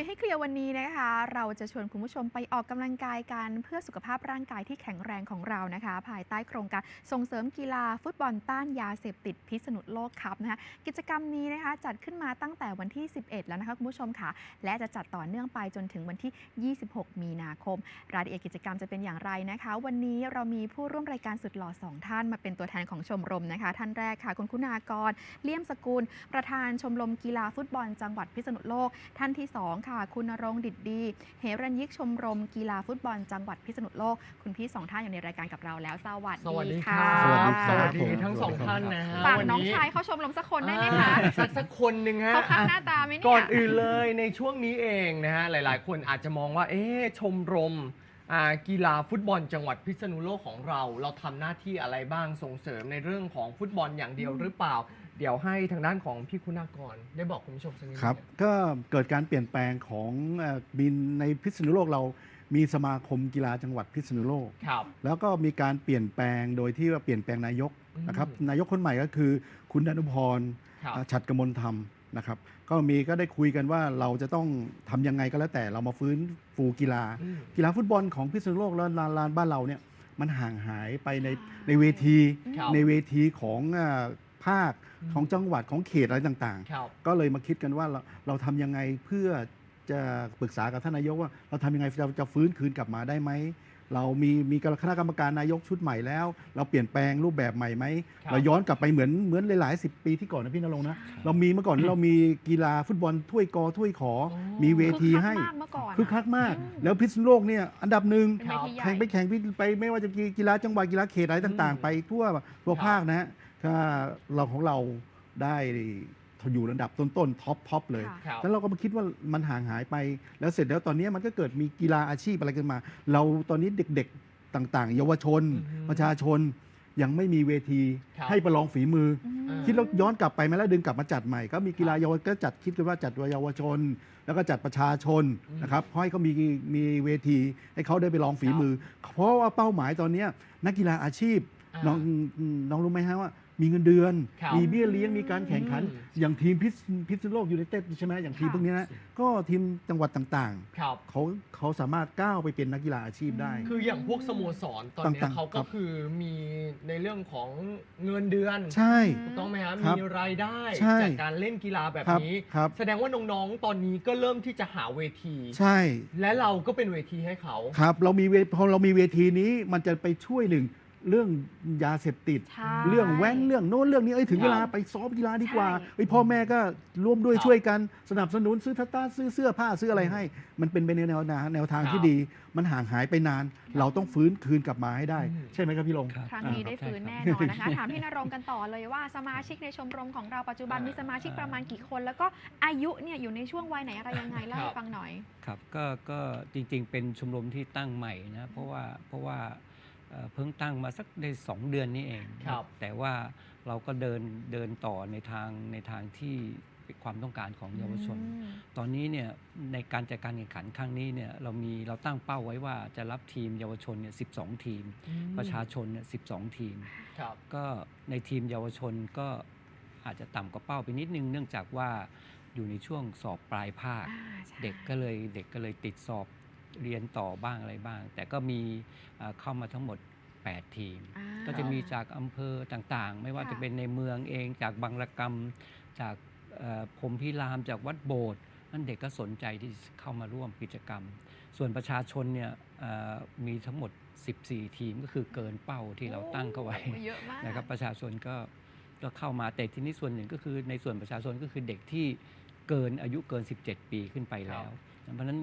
ยให้เคลียร์วันนี้นะคะ เราจะชวนคุณผู้ชมไปออกกำลังกายกันเพื่อสุขภาพร่างกายที่แข็งแรงของเรานะคะ ภายใต้โครงการส่งเสริมกีฬาฟุตบอลต้านยาเสพติดพิษณุโลกครับนะคะกิจกรรมนี้นะคะ จัดขึ้นมาตั้งแต่วันที่ 11 แล้วนะคะคุณผู้ชมค่ะและจะจัดต่อเนื่องไปจนถึงวันที่ 26 มีนาคม รายละเอียดกิจกรรมจะเป็นอย่างไรนะคะ วันนี้เรามีผู้ร่วมรายการสุดหล่อสองท่านมาเป็นตัวแทนของชมรมนะคะ ท่านแรกค่ะคุณคุณากรเลี่ยมสกุล ประธานชมรมกีฬาฟุตบอล จังหวัดพิษณุโลก ท่านที่2ค่ะคุณณรงค์ดิดดี เหรัญยิกชมรมกีฬาฟุตบอลจังหวัดพิษณุโลก คุณพี่สองท่านอยู่ในรายการกับเราแล้ว สวัสสวัสดีดีคค่ะรับสสวัวัสสดีดีครับทั้งสองท่านนะฮะฝากวัน้องชายเข้าชมรมสักคนได้ไหมคะอ่าสักสักคนหนึ่งฮะเขาข้างหอะน้าตาไหมเนี่ย ก่อนอื่นเลยในช่วงนี้เองนะฮะหลาย ๆ คนอาจจะมองว่า เอ๊ะชมรมอ่ากีฬาฟุตบอลจังหวัดพิษณุโลกของเรา เราทำหน้าที่อะไรบ้างส่งเสริมในเรื่องของฟุตบอลอย่างเดียวหรือเปล่า เดี๋ยวให้ทางด้านของพี่คุณากรได้บอกคุณผู้ชมสักนิดหนึ่งครับ ก็เกิดการเปลี่ยนแปลงของเอ่อบินในพิษณุโลกเรามีสมาคมกีฬาจังหวัดพิษณุโลกครับแล้วก็มีการเปลี่ยนแปลงโดยที่ว่าเปลี่ยนแปลงนายกนะครับอืมนายกคนใหม่ก็คือ คุณดนุพรครับอ่าฉัดกมลธรรมนะครับ ก็มีก็ได้คุยกันว่าเราจะต้องทำยังไงก็แล้วแต่เรามาฟื้นฟูกีฬาอืมกีฬาฟุตบอลของพิษณุโลกและลานลานบ้านเราเนี่ยมันห่างหายไปในในเวทีครับในเวทีของอ่า ภาคอืมของจังหวัดของเขตอะไรต่างๆครับก็เลยมาคิดกันว่าเราเราทำยังไงเพื่อจะปรึกษากับท่านนายกว่า เราทำยังไงจะจะฟื้นคืนกลับมาได้ไหม เรามีมีคณะกรรมการนายกชุดใหม่แล้ว เราเปลี่ยนแปลงรูปแบบใหม่ไหม ครับ เราย้อนกลับไปเหมือนเหมือนหลายๆสิบปีที่ก่อนนะพี่นรงค์นะ เรามีเมื่อก่อนเรามีกีฬาฟุตบอลถ้วยกอถ้วยขออ๋อมีเวทีคึกคักให้มากเมื่อก่อนคึกคักมาก อืม แล้วพิษณุโลกเนี่ยอันดับหนึ่ง เป็นเวทีใหญ่ แข่งไปแข่งไปไม่ว่าจะกีฬาจังหวัดกีฬาเขตอะไรต่าง อืมๆไปทั่วทั่วครับภาคนะฮะ ถ้าเราของเราได้อยู่ระดับต้นๆท็อปท็อปเลยค่ะครับ แล้วเราก็มาคิดว่ามันห่างหายไป แล้วเสร็จแล้วตอนนี้มันก็เกิดมีกีฬาอาชีพอะไรกันมา เราตอนนี้เด็กๆต่างๆ เยาวชน อือฮึประชาชนยังไม่มีเวทีครับ ให้ประลองฝีมืออืมอ่าคิดแล้วย้อนกลับไปไหมแล้วดึงกลับมาจัดใหม่ก็มีกีฬาเยาวก็จัดคิดกันว่าจัดเยาวชน แล้วก็จัดประชาชนอืม นะครับให้เขามีมีเวทีให้เขาได้ไปลองฝีมือ เพราะว่าเป้าหมายตอนเนี้ยนักกีฬาอาชีพอ่าน้องน้องรู้ไหมฮะว่า มีเงินเดือน ครับมีเบี้ยเลี้ยงมีการแข่งขัน อืม อย่างทีมพิษพิษณุโลกยูไนเต็ดใช่ไหมอย่างทีมค่ะพวกนี้นะก็ทีมจังหวัดต่างครับ ๆ เขาเขาสามารถก้าวไปเป็นนักกีฬาอาชีพได้ คืออย่างพวกสโมสรตอนเนี้ยต่างๆเขาคก็รับคือมีในเรื่องของเงินเดือนใช่ ถูกต้องไหมฮะครับมีรายได้ใช่ จากการเล่นกีฬาแบบครับนี้ ครับ แสดงว่าน้องๆ ตอนนี้ก็เริ่มที่จะหาเวที ใช่ และเราก็เป็นเวทีให้เขา ครับ เรามีเวพอเรามีเวทีนี้มันจะไปช่วยหนึ่ง เรื่องยาเสพติด ใช่เรื่องแว้นเรื่องโน้นเรื่องนี้เอ้ยถึงครับเวลาไปซ้อมกีฬาดีกว่าใช่ เอ้ยพ่อแม่ก็ร่วมด้วยครับช่วยกันสนับสนุนซื้อทัตตาซื้อเสื้อผ้าซื้ออะไรให้ มันเป็นไปในแนวทางแนวทางครับที่ดี มันห่างหายไปนาน เราต้องฟื้นคืนกลับมาให้ได้ อืม ใช่ไหมครับพี่ลง ครับครั้งนี้ได้ฟื้นแน่นอนนะคะ ถามพี่นรงค์กันต่อเลยว่าสมาชิกในชมรมของเราปัจจุบันอ่ามีมีสมาชิกประมาณกี่คน แล้วก็อายุเนี่ยอยู่ในช่วงวัยไหนอะไรยังไงเล่าครัให้บฟังหน่อย ครับก็ก็จริงๆ เป็นชมรมที่ตั้งใหม่นะเพราะว่าเพราะว่า เอ่อเพิ่งตั้งมาสักได้สองเดือนนี้เองครับแต่ว่าเราก็เดินเดินต่อในทางในทางที่เป็นความต้องการของเยาวชนอืมตอนนี้เนี่ยในการจัดการแข่งขันครั้งนี้เนี่ยเรามีเราตั้งเป้าไว้ว่าจะรับทีมเยาวชนเนี่ย12ทีม ประชาชนเนี่ย12ทีมครับก็ในทีมเยาวชนก็อาจจะต่ำกว่าเป้าไปนิดนึง เนื่องจากว่าอยู่ในช่วงสอบปลายภาคอ่าใช่เด็กก็เลยเด็กก็เลยติดสอบ เรียนต่อบ้างอะไรบ้าง แต่ก็มีเอ่อเข้ามาทั้งหมด 8 ทีมอ่าก็จะมีจากอำเภอต่างๆ ไม่ว่าค่ะจะเป็นในเมืองเอง จากบางระกรรม จากเอ่อพรหมพิรามจากวัดโบสถ์นั่นเด็กก็สนใจที่เข้ามาร่วมกิจกรรม ส่วนประชาชนเนี่ยเอ่อมีทั้งหมด 14 ทีมก็คือเกินเป้าที่เราตั้งเข้าไว้โอ้เยอะมากนะครับประชาชนก็ก็เข้ามาแต่ที่นี้ส่วนหนึ่งก็คือในส่วนประชาชนก็คือเด็กที่เกินอายุเกิน 17 ปีขึ้นไปแล้ว เพราะฉะนั้น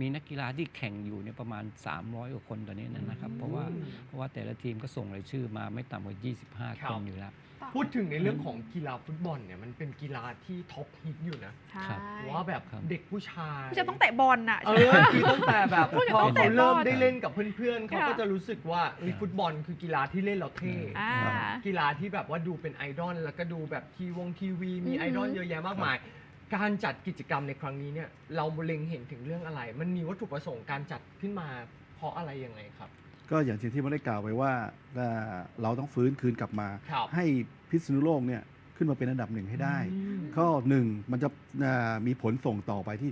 มีนักกีฬาที่แข่งอยู่เนี่ยประมาณ 300กว่าคนตอนนี้นะครับ เพราะว่าอืมเพราะว่าแต่ละทีมก็ส่งรายชื่อมาไม่ต่ำกว่า 25ครัคบนอยู่แล้ว พูดถึงในเรื่องของกีฬาฟุตบอลเนี่ยมันเป็นกีฬาที่ท็อปฮิตอยู่นะใช่ครับว่าแบบครับเด็กผู้ชายจะต้องเตะบอลน่ะเออคือตั้งแต่แบบพูดถึงพอตั้งแต่เขาเริ่มบอลได้เล่นกับเพื่อนๆเขาค่ะก็จะรู้สึกว่าเอ้ยฟุตบอลคือกีฬาที่เล่นแล้วเท่อ่ากีฬาที่แบบว่าดูเป็นไอดอลแล้วก็ดูแบบทีวงทีวีมีอือหือไอดอลเยอะแยะมากมาย การจัดกิจกรรมในครั้งนี้เนี่ยเราเล็งเห็นถึงเรื่องอะไร มันมีวัตถุประสงค์การจัดขึ้นมาเพราะอะไรยังไงครับ ก็อย่างที่ที่ผมได้กล่าวไปว่าอ่าเราต้องฟื้นคืนกลับมาครับให้พิษณุโลกเนี่ยขึ้นมาเป็นอันดับหนึ่งให้ได้อืมก็หนึ่งมันจะอ่ามีผลส่งต่อไปที่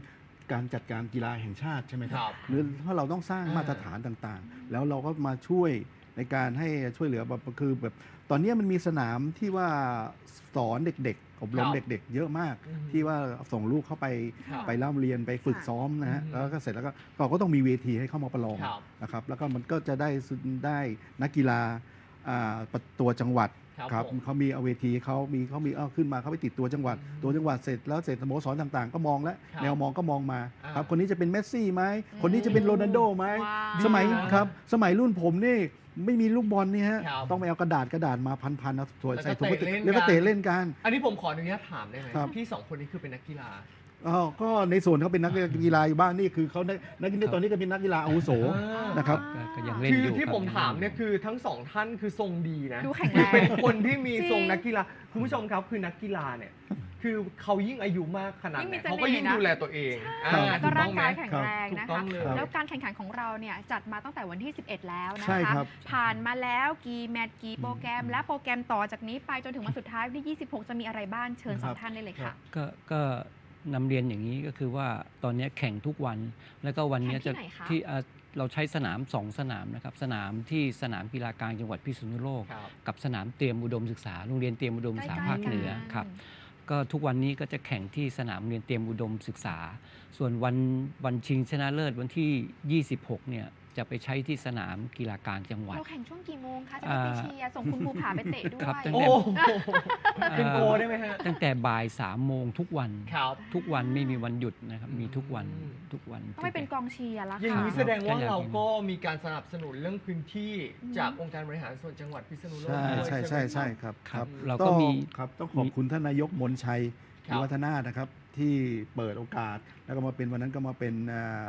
การจัดการกีฬาแห่งชาติใช่ไหมคครัรับบหรือถ้าเราต้องสร้างอ่ามาตรฐานต่างๆ แล้วเราก็มาช่วยในการให้ช่วยเหลือแบบคือแบบตอนนี้มันมีสนามที่ว่าสอนเด็กๆ อบรมครับเด็กๆ เยอะมาก อืมที่ว่าส่งลูกเข้าไปครับไปร่ำเรียนไปฝึกค่ะซ้อมนะฮะอืมแล้วก็เสร็จแล้วก็เราก็ต้องมีเวทีให้เข้ามาประลองครับนะครับแล้วก็มันก็จะได้สุดได้นักกีฬาอ่าประตัวจังหวัด ครับผม เขามีเอาเวทีเขามีเขามีเอาขึ้นมาเขาไปติดตัวจังหวัด อืมตัวจังหวัดเสร็จแล้วเสร็จสโมสรต่างๆ ก็มองแล้วครับแนวมองก็มองมาอ่า ครับคนนี้จะเป็นเมสซี่ไหมคนนี้จะเป็นโรนัลโดไหม ว้าว สมัยดีนะ ครับสมัยรุ่นผมนี่ไม่มีลูกบอลนี่ฮะครับต้องไปเอากระดาษกระดาษมาพันๆเอาถั่วแล้วก็ใส่ถุงพลาสติกเตะเล่นแล้วก็กันเตะเล่นกัน อันนี้ผมขออนุญาตถามได้ไหมครับ พี่สองคนนี้คือเป็นนักกีฬา อ๋อก็ในส่วนเขาเป็นนักกีฬาอยู่บ้างนี่คือเขาได้นักกีฬาตอนนี้ก็เป็นนักกีฬาอาวุโสนะครับก็ก็ยังเล่นคืออยู่ที่รับผมถามเนี่ยงล่คือทั้งสองท่านคือทรงดีนะดูแข็งคือแรเป็นงคนที่มีจริงทรงนักกีฬาคุณผู้ชมครับคือนักกีฬาเนี่ยคือเขายิ่งอายุมากขนาดยิ่งไหมีนเสน่ห์เขาก็ยิ่งนะดูแลตัวเองใช่อ่แล้วก็ถูร่าต้งไหมกายแข็งแรงถูกนะต้อคะงเลยแล้วการแข่งขันของเราเนี่ยจัดมาตั้งแต่วันที่ 11 แล้วนะใช่คะครับผ่านมาแล้วกี่แมตช์กี่โปรแกรม และโปรแกรมต่อจากนี้ไปจนถึงวันสุดท้ายวันที่ 26 จะมีอะไรบ้างเชิญสองท่านได้เลยค่ะก็ก็ นำเรียนอย่างนี้ก็คือว่าตอนนี้แข่งทุกวัน แล้วก็วันนี้จะแข่งที่ไหนคะ ที่อ่าเราใช้สนามสองสนามนะครับ สนามที่สนามกีฬากลางจังหวัดพิษณุโลก ครับ กับสนามเตรียมอุดมศึกษาโรงเรียนเตรียมอุดมศึกษาใกล้ๆภาคเหนือกันครับ ก็ทุกวันนี้ก็จะแข่งที่สนามเรียนเตรียมอุดมศึกษา ส่วนวันวันชิงชนะเลิศวันที่ 26 เนี่ย จะไปใช้ที่สนามกีฬากลางจังหวัด เราแข่งช่วงกี่โมงคะ จะได้ไปเชียร์ส่งคุณภูผาไปเตะด้วครับยตั้งโอ้แต่ โหเป็นโกได้ไหมฮะ ตั้งแต่บ่ายสามโมงทุกวัน ครับ ทุกวันไม่มีวันหยุดนะครับ มีทุกวันอืม ทุกวันต้องไปเป็นกองเชียร์ละอย่างค่ะนี้แสดงว่าก็อยากเราเห็นก็มีการสนับสนุนเรื่องพื้นที่อืม จากองค์การบริหารส่วนจังหวัดพิษณุโลกใช่ด้วยใช่ไหมใช่ใช่ครับครับครับเราก็ต้องมี ครับต้องขอบคุณท่านนายกมนชัยครับวิวัฒนานะครับ ที่เปิดโอกาส แล้วก็มาเป็นวันนั้นก็มาเป็นอ่า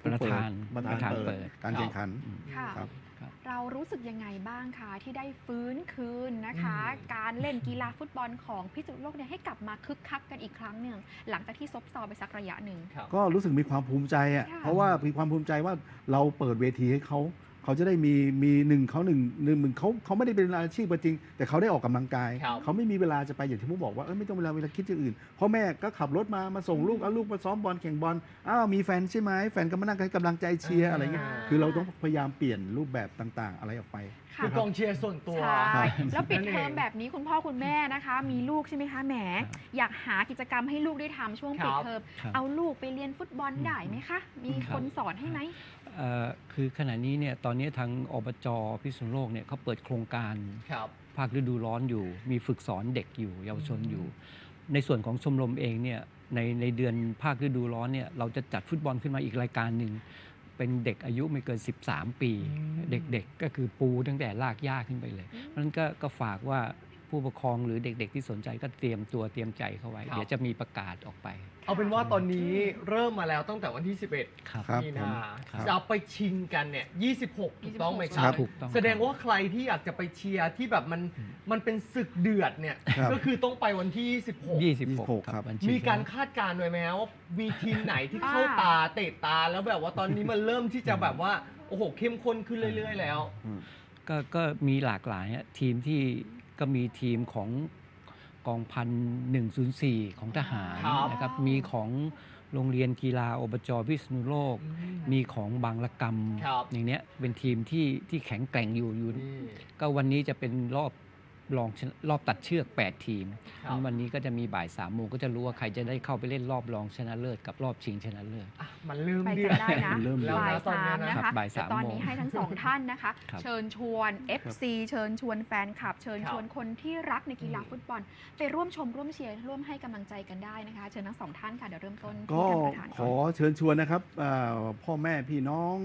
ผู้ประธานประธานประธานเปิเปิดดการแข่งขันอืมค่ะครับครับเรารู้สึกยังไงบ้างคะที่ได้ฟื้นคืนนะคะอืมการเล่นกีฬาฟุตบอลของพิจิตรโลกเนี่ยให้กลับมาคึกคักกันอีกครั้งหนึ่งหลังจากที่ซบเซาไปสักระยะหนึ่งครับก็รู้สึกมีความภูมิใจอะค่ะเพราะว่ามีความภูมิใจว่าเราเปิดเวทีให้เขา เขาจะได้มีมีหนึ่งเขาหนึ่งหนึ่งหนึ่งเขาเขาไม่ได้เป็นอาชีพจริง แต่เขาได้ออกกำลังกาย ครับ เขาไม่มีเวลาจะไปอย่างที่ผมบอกว่าเออไม่ต้องเวลาเวลาคิดอย่างอื่นพ่อแม่ก็ขับรถมามาส่งลูกเอาลูกมาซ้อมบอลแข่งบอลอ้าวมีแฟนใช่ไหมแฟนก็มานั่งให้กำลังใจเชียร์อะไรเงี้ยอ่าคือเราต้องพยายามเปลี่ยนรูปแบบต่างๆ อะไรออกไป ค่ะคือกองเชียร์ส่วนตัว ใช่ครับแล้วปิดนั่นเทอมเองแบบนี้คุณพ่อคุณแม่นะคะ มีลูกใช่ไหมคะแหมอยากหากิจกรรมให้ลูกได้ทำช่วงปิดครับเทอมครับ เอาลูกไปเรียนฟุตบอลได้ไหมคะ มีครับคนสอนให้ไหมเอ่อ คือขณะนี้เนี่ยตอนนี้ทางอบจพิษณุโลกเนี่ยเขาเปิดโครงการครับภาคฤดูร้อนอยู่ มีฝึกสอนเด็กอยู่ เยาวชนอยู่ ในส่วนของชมรมเองเนี่ยในในเดือนภาคฤดูร้อนเนี่ยเราจะจัดฟุตบอลขึ้นมาอีกรายการหนึ่งเป็นเด็กอายุไม่เกิน 13 ปีอืมเด็กๆก็คือปูตั้งแต่ลากย่าขึ้นไปเลยอืมเพราะฉะนั้นก็ก็ฝากว่า ผู้ปกครองหรือเด็ก ๆ ที่สนใจก็เตรียมตัวเตรียมใจเข้าไว้ ครับ เดี๋ยวจะมีประกาศออกไป เอาเป็นว่าตอนนี้เริ่มมาแล้วตั้งแต่วันที่ 11 ครับ ครับ มีผมนาครับจะไปชิงกันเนี่ย 26 ถูกต้องไหมคครัรับบ ถูกต้องแสดงว่าใครที่อยากจะไปเชียร์ที่แบบมันอืมมันเป็นศึกเดือดเนี่ย ครับ ก็คือต้องไปวันที่ 26 26ครับวันชิงมีการชนะคาดการณ์ไว้ไหมฮะว่ามีทีมไหนที่เข้าอ่าตาเตะตาแล้วแบบว่าตอนนี้มันเริ่มที่จะแบบว่า โอ้โหเข้มข้นขึ้นเรื่อย ๆ แล้ว ก็ก็มีหลากหลายฮะทีมที่ ก็มีทีมของกองพัน104ของทหารครับนะครับ มีของโรงเรียนกีฬาอบจพิษณุโลกมีของบางละกรรม ครับอย่างเนี้ยเป็นทีมที่ที่แข็งแกร่งอยู่อยู่นี่ก็วันนี้จะเป็นรอบ รองชนะรอบตัดเชือก 8 ทีมครับงั้นวันนี้ก็จะมีบ่ายสามโมงก็จะรู้ว่าใครจะได้เข้าไปเล่นรอบรองชนะเลิศกับรอบชิงชนะเลิศ อะมันเริ่มไปเดืกัอนดได้นะเริ่มแล้วบ่ายนะตอนสาเนี้มยนะนะคะบ่ายแต่สามตอนโมงนี้ให้ทั้งสองท่านนะคะ ครับ เชิญชวน FC เชิญชวนแฟนคลับ เชิญครับชวนคนที่รักในกีฬาอืมฟุตบอล ไปร่วมชมร่วมเชียร์ร่วมให้กำลังใจกันได้นะคะ เชิญทั้งสองท่านค่ะเดี๋ยวเริ่มต้นก็ที่ท่านประธานขก่ออน เชิญชวนนะครับเอ่อพ่อแม่พี่น้อง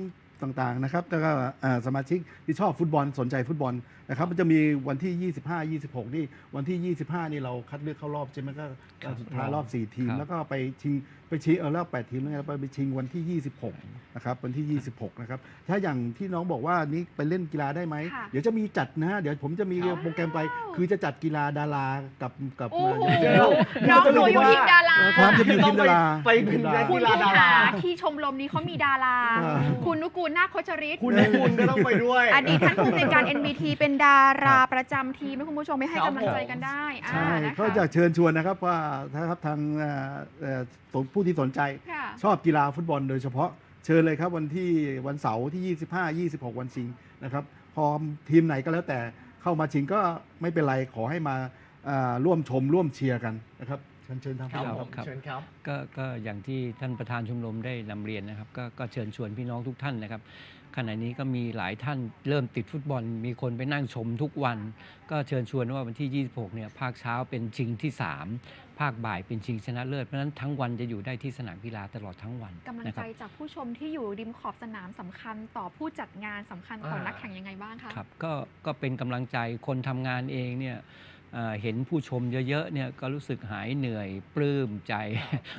ต่างๆนะครับแล้วก็เอ่อสมาชิกที่ชอบฟุตบอลสนใจฟุตบอลนะครับมันจะมีวันที่ 25 26 นี่วันที่ 25 นี่เราคัดเลือกเข้ารอบใช่ไหมก็ครับสุดท้ายรอบ 4 ทีมครับแล้วก็ไปชิง ไปชิงเออรอบ8ทีมแล้วไงไปไปชิงวันที่ 26 นะครับ วันที่ 26 นะครับ ถ้าอย่างที่น้องบอกว่านี่ไปเล่นกีฬาได้ไหม ค่ะเดี๋ยวจะมีจัดนะฮะ เดี๋ยวผมจะมีครับโปรแกรมไป คือจะจัดกีฬาดารากับกับโอ้โหเดี๋ยวน้องหนูอยู่ทีมดาราครับจะมีต้ทีองมไปดาราไปเป็นนักคุณกีฬา ผู้ดาหาราที่ชมรมนี้เขามีดารา อ่า คุณนุกูลนาคโคชริตคุณคุณก็ต้องไปด้วยอดีตท่านผู้อำนวยการ NBT เป็นดาราประจำทีมให้คุณผู้ชมไม่ให้ครับกำลังใจกันได้อ่าใช่นะคะ ก็จะเชิญชวนนะครับว่าถ้าครับทางเอ่อเอ่อผู้ที่สนใจ ค่ะ ชอบกีฬาฟุตบอลโดยเฉพาะเชิญเลยครับวันที่วันเสาร์ที่ 25 26 วันชิงนะครับพอทีมไหนก็แล้วแต่เข้ามาชิงก็ไม่เป็นไรขอให้มาอ่า ร่วมชมร่วมเชียร์กันนะครับเชิญเชิญทางครับผู้ผมครับ เชิญครับ ก็ก็อย่างที่ท่านประธานชมรมได้นำเรียนนะครับก็ก็เชิญชวนพี่น้องทุกท่านนะครับ ขณะนี้ก็มีหลายท่านเริ่มติดฟุตบอล มีคนไปนั่งชมทุกวัน ก็เชิญชวนว่าวันที่ 26 เนี่ยภาคเช้าเป็นชิงที่ 3 ภาคบ่ายเป็นชิงชนะเลิศเพราะฉะนั้นทั้งวันจะอยู่ได้ที่สนามกีฬาตลอดทั้งวันกำลังนะคใจรับ จากผู้ชมที่อยู่ริมขอบสนามสำคัญต่อผู้จัดงานสำคัญต่ออ่านั นักแข่งยังไงบ้างคะ ครับก็ก็เป็นกำลังใจคนทำงานเองเนี่ย เอ่อเห็นผู้ชมเยอะๆเนี่ยก็รู้สึกหายเหนื่อยปลื้มใจ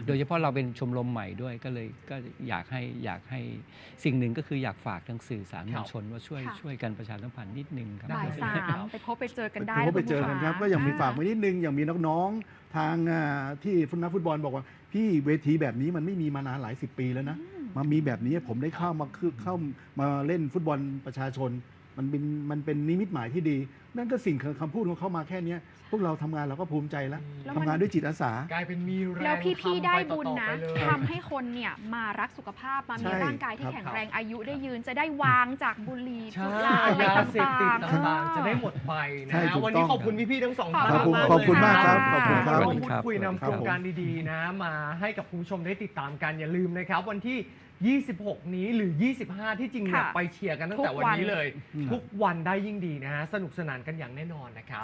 โดยเฉพาะเราเป็นชมรมใหม่ด้วยก็เลยก็อยากให้อยากให้สิ่งหนึ่งก็คืออยากฝากทางสื่อสารมวลชนว่าช่วยค่ะ ช่วยกันประชาสัมพันธ์นิดนึงครับ บ่ายสามไปพบไปเจอกันได้ถือว่าไปเจอกันครับ ก็ยังมีฝากไว้อ่นิดนึง อย่างมีน้องๆ ทางอ่าที่ฟุตนักฟุตบอลบอกว่า พี่เวทีแบบนี้มันไม่มีมานานหลายสิบปีแล้วนะอืมมามีแบบนี้ผมได้เข้ามาคือเข้ามาเล่นฟุตบอลประชาชน มันเป็นมันเป็นนิมิตหมายที่ดี นั่นก็สิ่งคำพูดของเขามาแค่เนี้ยพวกเราทำงานเราก็ภูมิใจแล้วแล้วทำมันงานด้วยจิตอาสา กลายเป็นมีแรงแล้วพี่ทำๆได้ปบุญต่อๆนะไปเลย ทำให้คนเนี่ยมารักสุขภาพมาใช่มีร่างกายที่ครับแข็งแรงอายุได้ยืนจะได้วางจากบุหรี่ใช่สุราอะไรยาตเสพติด่างๆ ต่างๆ จะได้หมดไปนะใช่ฮะถูกวันนี้ต้องขอบคุณพี่ๆทั้งสองขอบท่านคุณมากขอบคุณมากครับเลยขอบคุณครับร่วมพูดคุยครับนำโครงการดีๆนะ มาให้กับคุณผู้ชมได้ติดตามกันอย่าลืมนะครับ วันที่ 26 นี้หรือ 25 ที่จริงเนี่ยค่ะไปเชียร์กันตั้งทุกแต่วันวันนี้เลยอืมทุกวันได้ยิ่งดีนะฮะสนุกสนานกันอย่างแน่นอนนะครับ